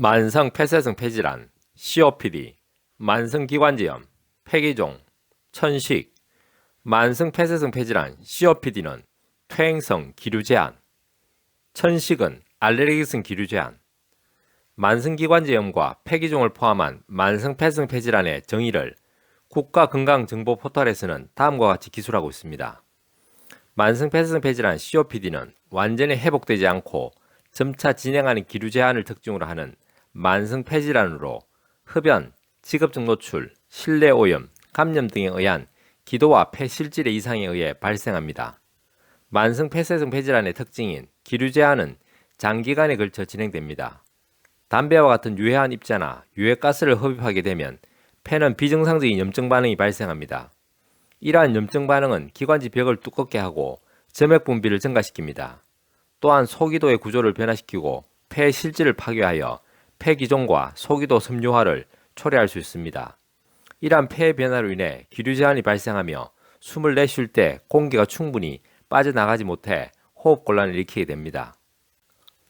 만성 폐쇄성 폐질환, COPD, 만성 기관지염, 폐기종, 천식, 만성 폐쇄성 폐질환, COPD는 퇴행성 기류 제한, 천식은 알레르기성 기류 제한, 만성 기관지염과 폐기종을 포함한 만성 폐쇄성 폐질환의 정의를 국가건강정보 포털에서는 다음과 같이 기술하고 있습니다. 만성 폐쇄성 폐질환 COPD는 완전히 회복되지 않고 점차 진행하는 기류 제한을 특징으로 하는 만성 폐질환으로 흡연, 직업적 노출, 실내 오염, 감염 등에 의한 기도와 폐 실질의 이상에 의해 발생합니다. 만성 폐쇄성 폐질환의 특징인 기류 제한은 장기간에 걸쳐 진행됩니다. 담배와 같은 유해한 입자나 유해가스를 흡입하게 되면 폐는 비정상적인 염증 반응이 발생합니다. 이러한 염증 반응은 기관지 벽을 두껍게 하고 점액 분비를 증가시킵니다. 또한 소기도의 구조를 변화시키고 폐 실질을 파괴하여 폐기종과 소기도 섬유화를 초래할 수 있습니다. 이러한 폐의 변화로 인해 기류 제한이 발생하며 숨을 내쉴 때 공기가 충분히 빠져나가지 못해 호흡 곤란을 일으키게 됩니다.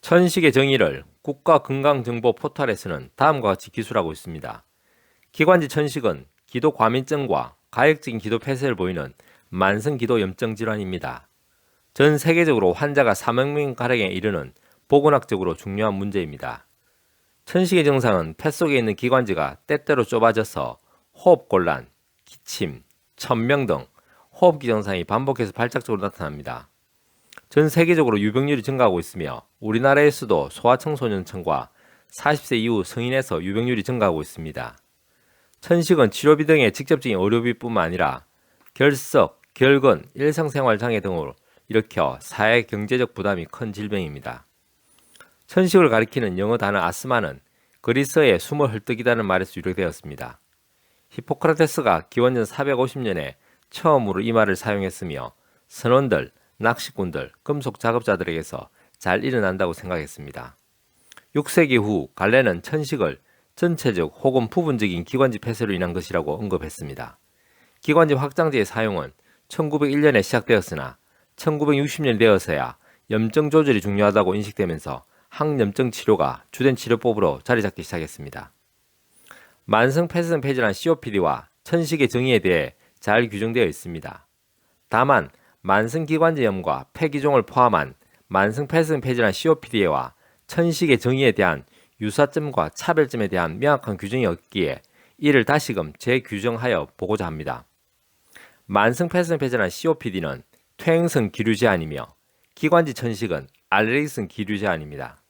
천식의 정의를 국가건강정보 포털에서는 다음과 같이 기술하고 있습니다. 기관지 천식은 기도 과민증과 가역적인 기도 폐쇄를 보이는 만성 기도 염증 질환입니다. 전 세계적으로 환자가 4만 명 가량에 이르는 보건학적으로 중요한 문제입니다. 천식의 증상은 폐 속에 있는 기관지가 때때로 좁아져서 호흡 곤란, 기침, 천명 등 호흡기 증상이 반복해서 발작적으로 나타납니다. 전 세계적으로 유병률이 증가하고 있으며 우리나라에서도 소아청소년층과 40세 이후 성인에서 유병률이 증가하고 있습니다. 천식은 치료비 등의 직접적인 의료비뿐만 아니라 결석, 결근, 일상생활 장애 등으로 일으켜 사회 경제적 부담이 큰 질병입니다. 천식을 가리키는 영어 단어 아스마는 그리스어의 숨을 헐떡이다는 말에서 유래되었습니다. 히포크라테스가 기원전 450년에 처음으로 이 말을 사용했으며 선원들, 낚시꾼들, 금속 작업자들에게서 잘 일어난다고 생각했습니다. 6세기 후 갈레는 천식을 전체적 혹은 부분적인 기관지 폐쇄로 인한 것이라고 언급했습니다. 기관지 확장제의 사용은 1901년에 시작되었으나 1960년 되어서야 염증 조절이 중요하다고 인식되면서 항염증 치료가 주된 치료법으로 자리 잡기 시작했습니다. 만성 폐쇄성 폐질환 COPD와 천식의 정의에 대해 잘 규정되어 있습니다. 다만 만성 기관지염과 폐기종을 포함한 만성 폐쇄성 폐질환 COPD와 천식의 정의에 대한 유사점과 차별점에 대한 명확한 규정이 없기에 이를 다시금 재규정하여 보고자 합니다. 만성 폐쇄성 폐질환 COPD는 퇴행성 기류 제한이며 기관지 천식은 알레르기성 기류 제한입니다.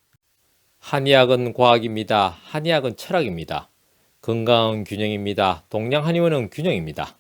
한의학은 과학입니다. 한의학은 철학입니다. 건강은 균형입니다. 동양 한의원은 균형입니다.